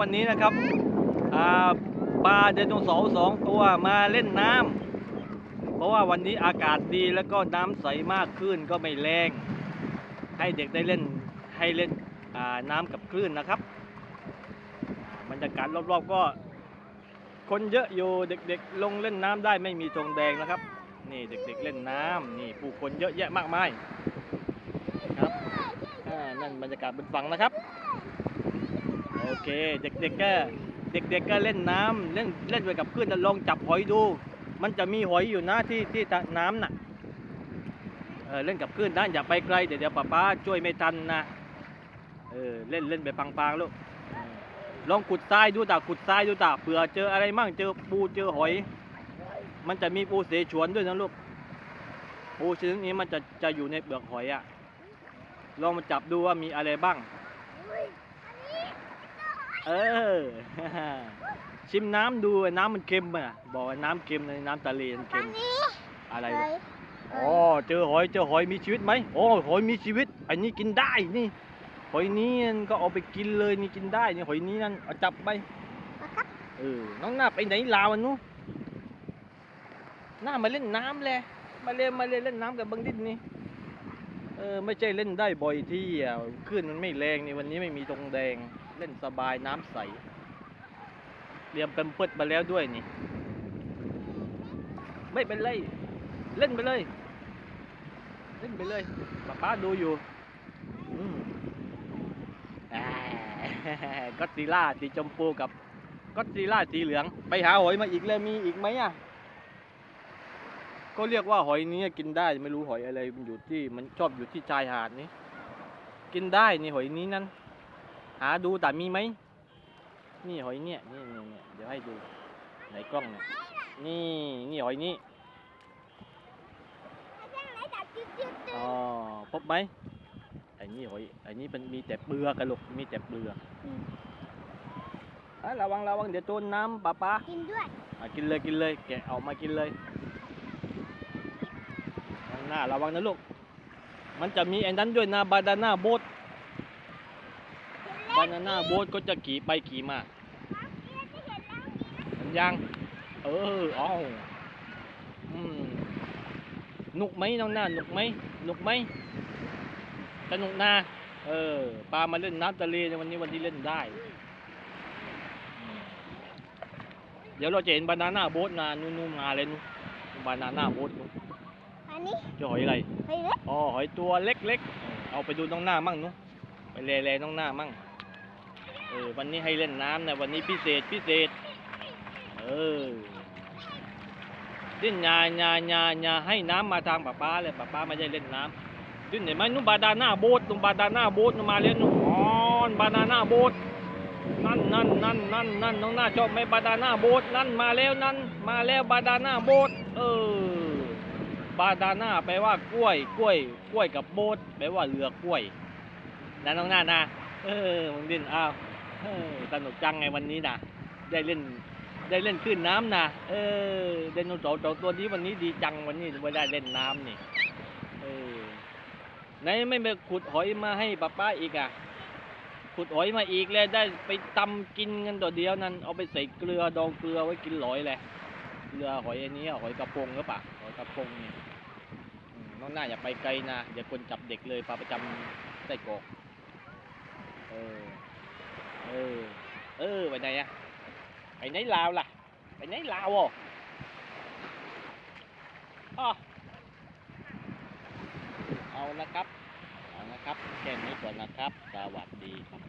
วันนี้นะครับปลาไดโนเสาร์สองตัวมาเล่นน้ำเพราะว่าวันนี้อากาศดีแล้วก็น้ำใสมากคลื่นก็ไม่แรงให้เด็กได้เล่นให้เล่นน้ำกับคลื่นนะครับบรรยากาศรอบๆก็คนเยอะอยู่เด็กๆ ลงเล่นน้ำได้ไม่มีธงแดงนะครับ นี่เด็กๆเล่นน้ำนี่ผู้คนเยอะแยะมากมายครับนั่นบรรยากาศบนฝั่งนะครับ โอเค เด็กๆก็เด็กๆก็เล่นน้ำเล่นเล่นไปกับเพื่อนลองจับหอยดู มันจะมีหอยอยู่นะที่ที่น้ำน่ะเออเล่นกับเพื่อนนะอย่าไปไกลเดี๋ยวเดี๋ยวป้าป้าช่วยไม่ทันนะเออเล่นเล่นไปปังๆลูกลองขุดทรายดูตาขุดทรายดูตาเผื่อเจออะไรมั่งเจอปูเจอหอย มันจะมีปูเสฉวนด้วยนะลูกปูชนิดนี้มันจะจะอยู่ในเปลือกหอยอะลองมาจับดูว่ามีอะไรบ้าง เออ ชิมน้ำดูน้ำมันเค็มอะ บอกว่าน้ำเค็มในน้ำทะเลมันเค็ม อะไรเฮ้เนี่ยยอ๋อเจอหอยเจอหอยมีชีวิตไหมโอ้หอยมีชีวิต อันนี้กินได้นี่ หอยนี้ก็เอาไปกินเลยนี่กินได้นี่หอยนี้นั่นเอาจับไปนะครับเออน้องหน้าไปไหนลาวอันนู้นหน้ามาเล่นน้ำแหละมาเล่นมาเล่นเล่นน้ำกับบังดินนี่ เออไม่ใช่เล่นได้บ่อยที่อะคลื่นมันไม่แรงนี่วันนี้ไม่มีตรงแดง เล่นสบายน้ำใสเตรียมเป็นเพิดมาแล้วด้วยนี่ ไม่เป็นไร เล่นไปเลย เล่นไปเลยป้าป้าดูอยู่อือก็อดซิลล่าสีชมพูกับก็อดซิลล่าสีเหลือง ไปหาหอยมาอีกเลยมีอีกไหมอะ ก็เรียกว่าหอยนี้กินได้ไม่รู้หอยอะไรมันอยู่ที่มันชอบอยู่ที่ชายหาดนี้กินได้นี่หอยนี้นั้น หาดูแต่มีไหมนี่หอยเนี่ยนี่นี่นี่เดี๋ยวให้ดูไหนกล้องเนี่ยนี่นี่หอยนี้อ๋อพบไหมไอ้นี่หอยไอ้นี่มันมีแต่เปลือกกันลูกมีแต่เปลือกอะระวังระวังเดี๋ยวโดนน้ำปลาปลากินด้วยอะกินเลยกินเลยแกะออกมากินเลยข้าง หน้าระวังนะลูก มันจะมีไอ้นั้นด้วยนะบาดาน่าโบ๊ทบาดาน่าโบ๊ทก็จะขี่ไปขี่มายัง เออเอาอืมหนุกไหมน้องหน้าหนุกไหมหนุกไหมสนุกนะเออปลามาเล่นน้ำทะเลในวันนี้วันที่เล่นได้ เดี๋ยวเราจะเห็นบานาน่าโบ๊ทนะนู่นๆมาเลยนู่นบานาน่าโบ๊ทนู่น อันนี้เจะหอยอะไรเฮ้ยเล็กอ๋อหอยตัวเล็กๆ เอาไปดูน้องหน้ามั่งนุไปเลเลน้องหน้ามั่งเออวันนี้ให้เล่นน้ำนะวันนี้พิเศษพิเศษ เออดิ้นยายายายาให้น้ำมาทางป้าป้าเลยป้าป้าไม่ได้เล่นน้ำดิ้นเห็นไหมนุ่บาดาน่าโบ๊ทนุ่บาดาน่าโบ๊ทนุ่มาเล่นนุ่อ๋อบาดาน่าโบ๊ทนั่นนั่นนั่นนั่นนั่นน้องหน้าชอบไหมบาดาน่าโบ๊ทนั่นมาแล้วนั่นมาแล้วบาดาน่าโบ๊ทเออ บาดาน่าแปลว่ากล้วย กล้วย กล้วยกับโบ๊ทแปลว่าเรือกล้วยนะน้องหน้านะเออมึงดินอ้าวเออสนุกจังไงวันนี้นะได้เล่นได้เล่นขึ้นน้ำนะเออไดโนเสาร์ตัวนี้วันนี้ดีจังวันนี้ว่ได้เล่นน้ำนี่เออไหนไม่ไปขุดหอยมาให้ป้าป้าอีกอะขุดหอยมาอีกเลยได้ไปตำกินกันตัวเดียวนั้น เอาไปใส่เกลือดองเกลือไว้กินหลอยเลยเรือหอยอันนี้หอยกระพงหรือเปล่า กระพงเนี่อืมน้องหน้าอย่าไปไกลนะเดี๋ยวคนจับเด็กเลยพาไปจำไส้กรอกเออ เออ เออ ไปไหนอะไปไหนลาวล่ะ ไปไหนลาวอะอ้อเอานะครับ เอานะครับ แค่นี้ก่อนนะครับ สวัสดีครับ